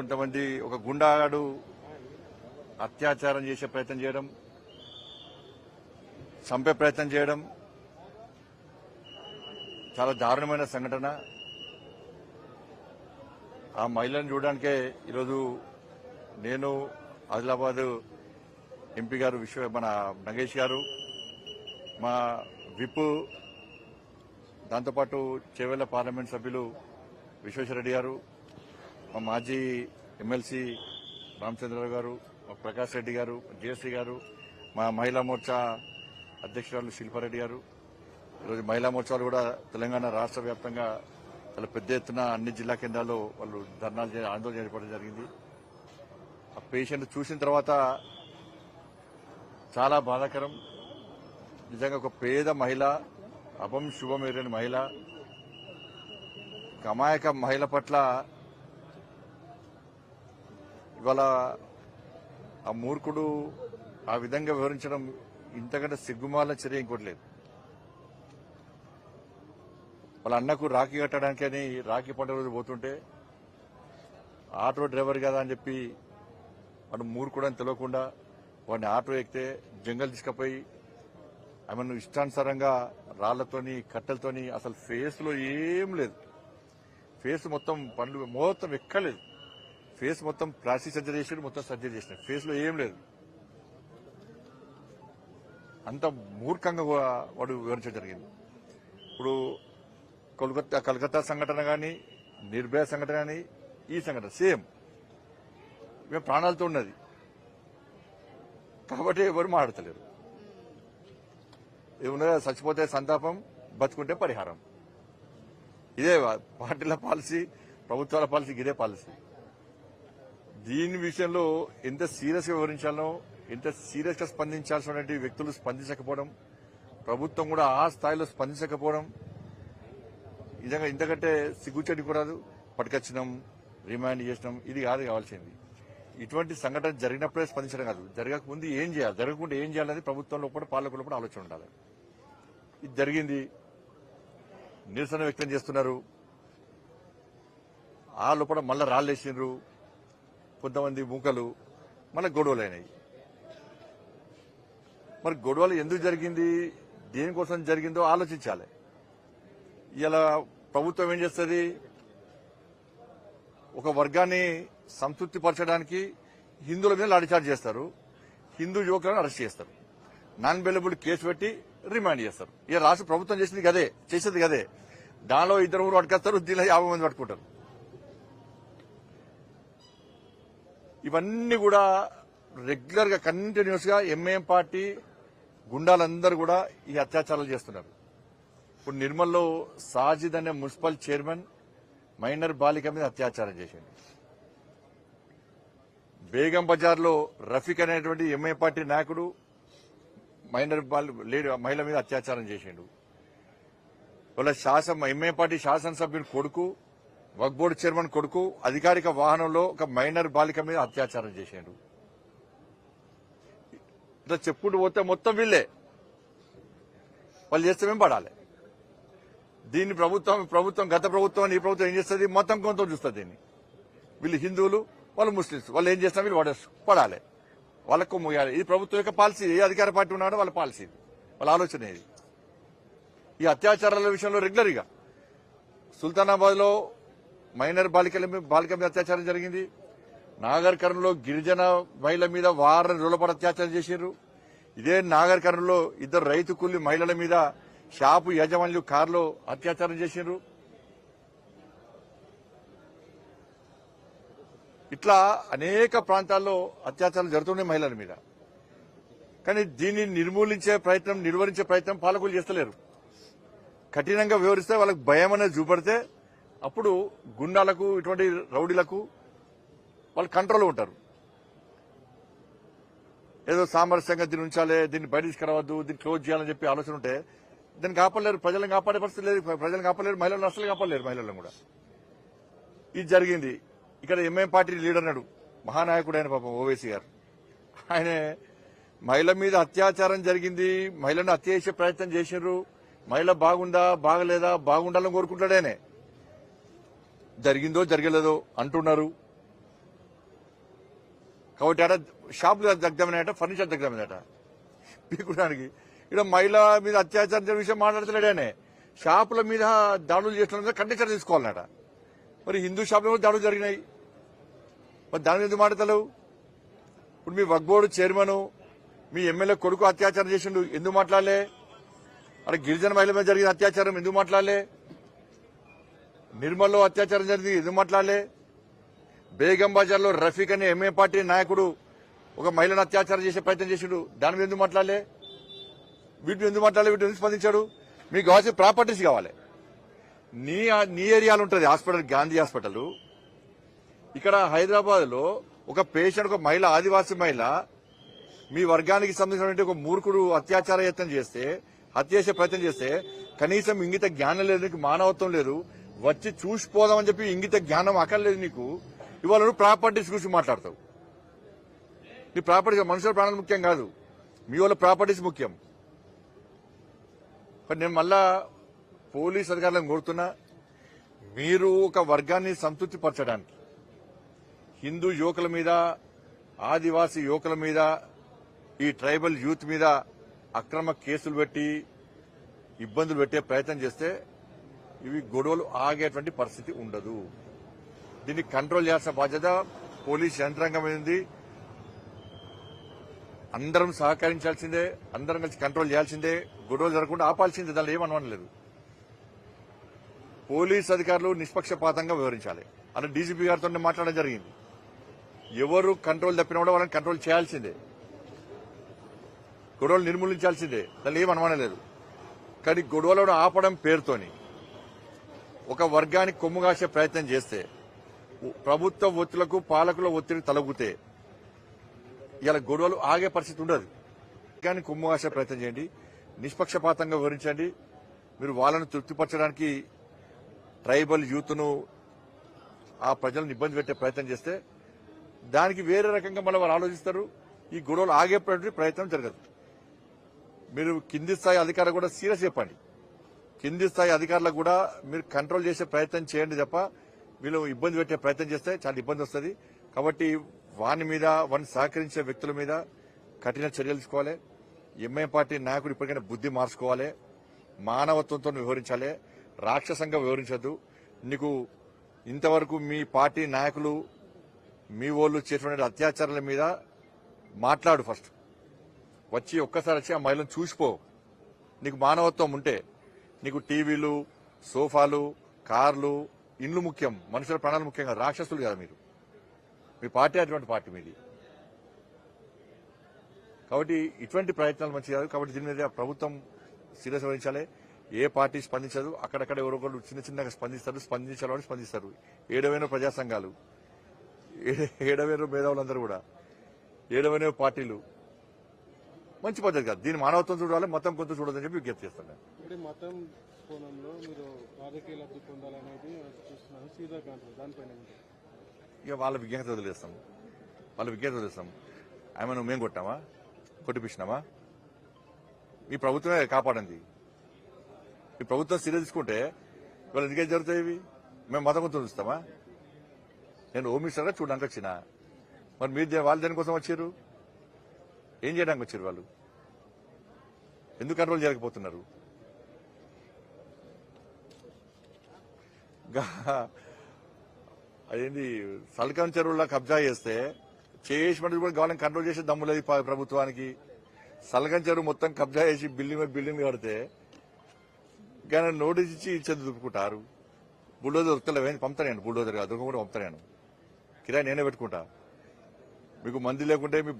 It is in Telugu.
కొంతమంది ఒక గుండాగాడు అత్యాచారం చేసే ప్రయత్నం చేయడం చంపే ప్రయత్నం చేయడం చాలా దారుణమైన సంఘటన. ఆ మహిళను చూడడానికే ఈరోజు నేను ఆదిలాబాద్ ఎంపీ గారు విశ్వ మన నగేష్ గారు మా విప్ దాంతోపాటు చేవెళ్ళ పార్లమెంట్ సభ్యులు విశ్వేశ్వరరెడ్డి గారు మా మాజీ ఎమ్మెల్సీ రామచంద్రరావు గారు మా ప్రకాష్ రెడ్డి గారు జేసీ గారు మా మహిళా మోర్చా అధ్యక్షురాలు శిల్పారెడ్డి గారు. ఈరోజు మహిళా మోర్చాలు కూడా తెలంగాణ రాష్ట్ర వ్యాప్తంగా చాలా పెద్ద ఎత్తున అన్ని జిల్లా కేంద్రాల్లో వాళ్ళు ధర్నాలు ఆందోళన చేపట్టడం జరిగింది. ఆ పేషెంట్ చూసిన తర్వాత చాలా బాధాకరం. నిజంగా ఒక పేద మహిళ అపం శుభం ఎరని మహిళ అమాయక మహిళ పట్ల ఇవాళ ఆ మూర్ఖుడు ఆ విధంగా వివరించడం ఇంతకంటే సిగ్గుమాల చర్య ఇంకోటి లేదు. వాళ్ళ అన్నకు రాఖీ కట్టడానికని రాఖీ పండుగ రోజు పోతుంటే ఆటో డ్రైవర్ కదా అని చెప్పి వాడు మూర్ఖుడు అని తెలియకుండా వాడిని ఆటో ఎక్కితే జంగల్ తీసుకుపోయి ఆమెను ఇష్టానుసారంగా రాళ్ళతోని కట్టెలతోని అసలు ఫేస్లో ఏం లేదు. ఫేస్ మొత్తం పండ్లు మొత్తం ఎక్కలేదు. ఫేస్ మొత్తం ప్లాస్టిక్ సర్జరీ చేసాడు మొత్తం సర్జరీ చేసిన ఫేస్లో ఏం లేదు. అంత మూర్ఖంగా వాడు వివరించడం జరిగింది. ఇప్పుడు కోల్కతా కలకత్తా సంఘటన కానీ నిర్భయ సంఘటన కానీ ఈ సంఘటన సేమ్. మేము ప్రాణాలతో ఉన్నది. కాబట్టి ఎవరు మాట్లాడతలేరు. ఏమన్నా చచ్చిపోతే సంతాపం బతుకుంటే పరిహారం. ఇదే పార్టీల పాలసీ ప్రభుత్వాల పాలసీ ఇదే పాలసీ. దీని విషయంలో ఎంత సీరియస్గా వివరించాలో ఎంత సీరియస్గా వ్యక్తులు స్పందించకపోవడం ప్రభుత్వం కూడా ఆ స్థాయిలో స్పందించకపోవడం నిజంగా ఇంతకంటే సిగ్గుచెడి కూడా పట్టుకొచ్చినాం రిమాండ్ చేసినాం ఇది కాదు కావాల్సింది. ఇటువంటి సంఘటన జరిగినప్పుడే స్పందించడం కాదు. జరగకముందు ఏం చేయాలి? జరగకుండా ఏం చేయాలనేది ప్రభుత్వంలో కూడా పాలకులు కూడా ఆలోచన ఉండాలి. ఇది జరిగింది. నిరసన వ్యక్తం చేస్తున్నారు. ఆ లోపల మళ్ళా రాళ్ళేసిండ్రు. కొంతమంది మూకలు మళ్ళీ గొడవలు అయినాయి మరి గొడవలు ఎందుకు జరిగింది? దేనికోసం జరిగిందో ఆలోచించాలి. ఇలా ప్రభుత్వం ఏం చేస్తుంది? ఒక వర్గాన్ని సంతృప్తి పరచడానికి హిందువుల మీద లాఠీచార్జ్ చేస్తారు. హిందూ యువకులను అరెస్ట్ చేస్తారు. నాన్ బెలబుల్ కేసు పెట్టి రిమాండ్ చేస్తారు. ఇక రాష్ట్ర ప్రభుత్వం చేసింది గదే చేసేది గదే. దానిలో ఇద్దరు ఊరు పట్టుకొస్తారు దీనిలో యాభై మంది పట్టుకుంటారు. ఇవన్నీ కూడా రెగ్యులర్గా కంటిన్యూస్గా ఎంఏఎం పార్టీ గుండాలందరూ కూడా ఈ అత్యాచారాలు చేస్తున్నారు. ఇప్పుడు నిర్మల్లో సాజిద్ అనే మున్సిపల్ చైర్మన్ మైనర్ బాలిక మీద అత్యాచారం చేసింది బేగం బజార్లో రఫీక్ అనేటువంటి ఎంఏ పార్టీ నాయకుడు మైనర్ బాలి లేడీ మహిళ మీద అత్యాచారం చేసిండు. వాళ్ళ శాసన ఎంఏ పార్టీ శాసనసభ్యుని కొడుకు వక్ బోర్డు చైర్మన్ కొడుకు అధికారిక వాహనంలో ఒక మైనర్ బాలిక మీద అత్యాచారం చేశాడు. ఇట్లా చెప్పుకుంటూ పోతే మొత్తం వీళ్ళే. వాళ్ళు చేస్తే మేము పడాలి. దీన్ని ప్రభుత్వం ప్రభుత్వం గత ప్రభుత్వం ఈ ప్రభుత్వం ఏం చేస్తుంది? మొత్తం కొంత చూస్తుంది దీన్ని. వీళ్ళు హిందువులు వాళ్ళు ముస్లింస్ వాళ్ళు ఏం చేస్తారు వీళ్ళు పడేస్తారు పడాలి. వాళ్ళకు ముయ్యాలి ఇది ప్రభుత్వం యొక్క పాలసీ. ఏ అధికార పార్టీ ఉన్నాడో వాళ్ళ పాలసీ వాళ్ళ ఆలోచన ఇది. ఈ అత్యాచారాల విషయంలో రెగ్యులర్గా సుల్తానాబాద్లో మైనర్ బాలికల బాలిక మీద అత్యాచారం జరిగింది. నాగర్కర్ణలో గిరిజన మహిళల మీద వారం రోజుల అత్యాచారం చేశారు ఇదే నాగర్కర్ణంలో ఇద్దరు రైతు కూలి మహిళల మీద షాపు యజమానులు కారులో అత్యాచారం చేశారు ఇట్లా అనేక ప్రాంతాల్లో అత్యాచారాలు జరుగుతున్నాయి మహిళల మీద. కానీ దీన్ని నిర్మూలించే ప్రయత్నం నిర్వహించే ప్రయత్నం పాలకులు చేస్తలేరు. కఠినంగా వివరిస్తే వాళ్ళకి భయం అనేది చూపడితే అప్పుడు గుండాలకు ఇటువంటి రౌడీలకు వాళ్ళు కంట్రోల్ ఉంటారు. ఏదో సామరస్యంగా దీన్ని ఉంచాలి దీన్ని బయట తీసుకురావద్దు దీన్ని క్లోజ్ చేయాలని చెప్పి ఆలోచన ఉంటే దీన్ని కాపాడలేరు ప్రజలను కాపాడే పరిస్థితి లేదు ప్రజలను కాపాడలేరు మహిళలను అసలు కాపాడలేరు మహిళలను కూడా. ఇది జరిగింది. ఇక్కడ ఎంఎం పార్టీ లీడర్ నాడు మహానాయకుడు ఆయన పాపం ఓవైసీ గారు. ఆయన మహిళ మీద అత్యాచారం జరిగింది మహిళను హత్య చేసే ప్రయత్నం చేశారు మహిళ బాగుందా బాగలేదా బాగుండాలని కోరుకుంటాడేనే జరిగిందో జరగలేదో అంటున్నారు. కాబట్టి ఆడ షాపులు దగ్గమైనట ఫర్నిచర్ దగ్గమైనట పీకుడానికి. ఇక్కడ మహిళ మీద అత్యాచారం జరిగిన విషయం మాట్లాడతలేడానే షాపుల మీద దాడులు చేస్తున్న మీద కండిషన్ తీసుకోవాలన్నట. మరి హిందూ షాపులో కూడా దాడులు జరిగినాయి. మరి దాని మీద ఎందుకు మాట్లాడతలేవు? ఇప్పుడు మీ వగ్బోర్డు చైర్మన్ మీ ఎమ్మెల్యే కొడుకు అత్యాచారం చేసిండు ఎందుకు మాట్లాడలే? అక్కడ గిరిజన మహిళ మీద జరిగిన అత్యాచారం ఎందుకు మాట్లాడలే? నిర్మల్లో అత్యాచారం జరిగింది. ఎందుకు మాట్లాడలే? బేగం బజార్లో రఫీక్ అనే ఎంఏ పార్టీ నాయకుడు ఒక మహిళను అత్యాచారం చేసే ప్రయత్నం చేసిండు. దాని మీద ఎందుకు మాట్లాడలే? వీటిని ఎందుకు మాట్లాడలే? వీటిని ఎందుకు స్పందించాడు? మీకు కావాల్సిన ప్రాపర్టీస్ కావాలి. నీ నీ ఏరియాలో ఉంటుంది హాస్పిటల్ గాంధీ హాస్పిటల్. ఇక్కడ హైదరాబాద్లో ఒక పేషెంట్ ఒక మహిళ ఆదివాసీ మహిళ మీ వర్గానికి సంబంధించినటువంటి ఒక మూర్ఖుడు అత్యాచార యత్నం చేస్తే హత్య చేసే ప్రయత్నం చేస్తే కనీసం ఇంగిత జ్ఞానం లేదు మానవత్వం లేదు. వచ్చి చూసిపోదామని చెప్పి ఇంగిత జ్ఞానం అక్కర్లేదు నీకు. ఇవాళ నువ్వు ప్రాపర్టీస్ గురించి మాట్లాడతావు. నీ ప్రాపర్టీస్ మనుషుల ప్రాణాలు ముఖ్యం కాదు. మీ వాళ్ళ ప్రాపర్టీస్ ముఖ్యం. నేను మళ్ళా పోలీస్ అధికారులను కోరుతున్నా మీరు ఒక వర్గాన్ని సంతృప్తిపరచడానికి హిందూ యువకుల మీద ఆదివాసీ యువకుల మీద ఈ ట్రైబల్ యూత్ మీద అక్రమ కేసులు పెట్టి ఇబ్బందులు పెట్టే ప్రయత్నం చేస్తే ఇవి గొడవలు ఆగేటువంటి పరిస్థితి ఉండదు. దీన్ని కంట్రోల్ చేయాల్సిన బాధ్యత పోలీస్ యంత్రాంగం ఏంది అందరం సహకరించాల్సిందే అందరం కలిసి కంట్రోల్ చేయాల్సిందే. గొడవలు జరగకుండా ఆపాల్సిందే దానిలో ఏమనలేదు పోలీస్ అధికారులు నిష్పక్షపాతంగా వివరించాలి అని డీజీపీ గారితో మాట్లాడడం జరిగింది. ఎవరు కంట్రోల్ తప్పినా కూడా వాళ్ళని కంట్రోల్ చేయాల్సిందే. గొడవలు నిర్మూలించాల్సిందే దానిలో ఏం కానీ గొడవలను ఆపడం పేరుతోని ఒక వర్గానికి కొమ్ముగాసే ప్రయత్నం చేస్తే ప్రభుత్వ ఒత్తులకు పాలకుల ఒత్తిడి తలగుతే ఇలా గొడవలు ఆగే పరిస్థితి ఉండదు. కానీ కొమ్ము కాసే ప్రయత్నం చేయండి నిష్పక్షపాతంగా వివరించండి మీరు వాళ్ళను తృప్తిపరచడానికి ట్రైబల్ యూత్ను ఆ ప్రజలను ఇబ్బంది పెట్టే ప్రయత్నం చేస్తే దానికి వేరే రకంగా మళ్ళీ వాళ్ళు ఆలోచిస్తారు ఈ గొడవలు ఆగేటువంటి ప్రయత్నం జరగదు. మీరు కింది స్థాయి అధికారులు కూడా సీరియస్ చెప్పండి కింది స్థాయి అధికారులకు కూడా మీరు కంట్రోల్ చేసే ప్రయత్నం చేయండి తప్ప వీళ్ళు ఇబ్బంది పెట్టే ప్రయత్నం చేస్తే చాలా ఇబ్బంది వస్తుంది. కాబట్టి వాని మీద వారిని సహకరించే వ్యక్తుల మీద కఠిన చర్యలు తీసుకోవాలి. ఎంఐ పార్టీ నాయకుడు ఇప్పటికైనా బుద్ధి మార్చుకోవాలి. మానవత్వంతో వివరించాలి రాక్షసంగా వివరించద్దు నీకు ఇంతవరకు మీ పార్టీ నాయకులు మీ వాళ్ళు చేసినటువంటి అత్యాచారాల మీద మాట్లాడు ఫస్ట్. వచ్చి ఒక్కసారి వచ్చి ఆ మహిళను చూసిపో. నీకు మానవత్వం ఉంటే నీకు టీవీలు సోఫాలు కార్లు ఇండ్లు ముఖ్యం మనుషుల ప్రాణాలు ముఖ్యంగా రాక్షసులు కదా మీరు. మీ పార్టీ అటువంటి పార్టీ మీది. కాబట్టి ఇటువంటి ప్రయత్నాలు మంచి కాదు. కాబట్టి దీని మీద ప్రభుత్వం సీరియస్ వహించాలి. ఏ పార్టీ స్పందించదు. అక్కడక్కడ ఎవరో ఒకరు చిన్న చిన్నగా స్పందిస్తారు. స్పందించాలని స్పందిస్తారు. ఏడవైన ప్రజా సంఘాలు ఏడవేరు మేధావులందరూ కూడా. ఏడవైన పార్టీలు. మంచి పద్ధతి కాదు. దీని మానవత్వం చూడాలి. మతం కొంత చూడాలని చెప్పి విజ్ఞప్తి చేస్తాను. అంటే మతం కోణంలో మీరు రాజకీయ లబ్ధి పొందాలనేది చూస్తున్నాను. సీదా దానిపైన ఇక వాళ్ళ విజ్ఞత వదిలేస్తాం. వాళ్ళ విజ్ఞత వదిలేస్తాం. ఆమె నువ్వు మేము కొట్టామా? కొట్టిపించినామా మీ ప్రభుత్వమే కాపాడండి ఈ ప్రభుత్వం సీరియస్ తీసుకుంటే ఇవాళ ఎందుకే జరుగుతాయి ఇవి? మేము మతం గురించి చూస్తామా? నేను హోమిస్టర్గా చూడడానికి వచ్చిన. మరి మీరు వాళ్ళు దేనికోసం వచ్చారు? ఏం చేయడానికి వచ్చారు వాళ్ళు? ఎందుకు కంట్రోల్ చేయలేకపోతున్నారు? అదేంటి సల్కం చెరువులో కబ్జా చేస్తే చేసినట్టు కూడా గవర్నమెంట్ కంట్రోల్ చేసే దమ్ము లేదు ప్రభుత్వానికి. సల్కం చెరువు మొత్తం కబ్జా చేసి బిల్డింగ్ మీద బిల్డింగ్ కడితే కానీ నోటీస్ ఇచ్చి ఇచ్చేది దుప్పుకుంటారు బుల్డోజర్ దొరకలేవు పంపుతాను బుల్డోజర్ కాదు దొరకకుండా కూడా పంపుతాను కిరాయి నేనే పెట్టుకుంటా. మీకు మంది లేకుంటే మీ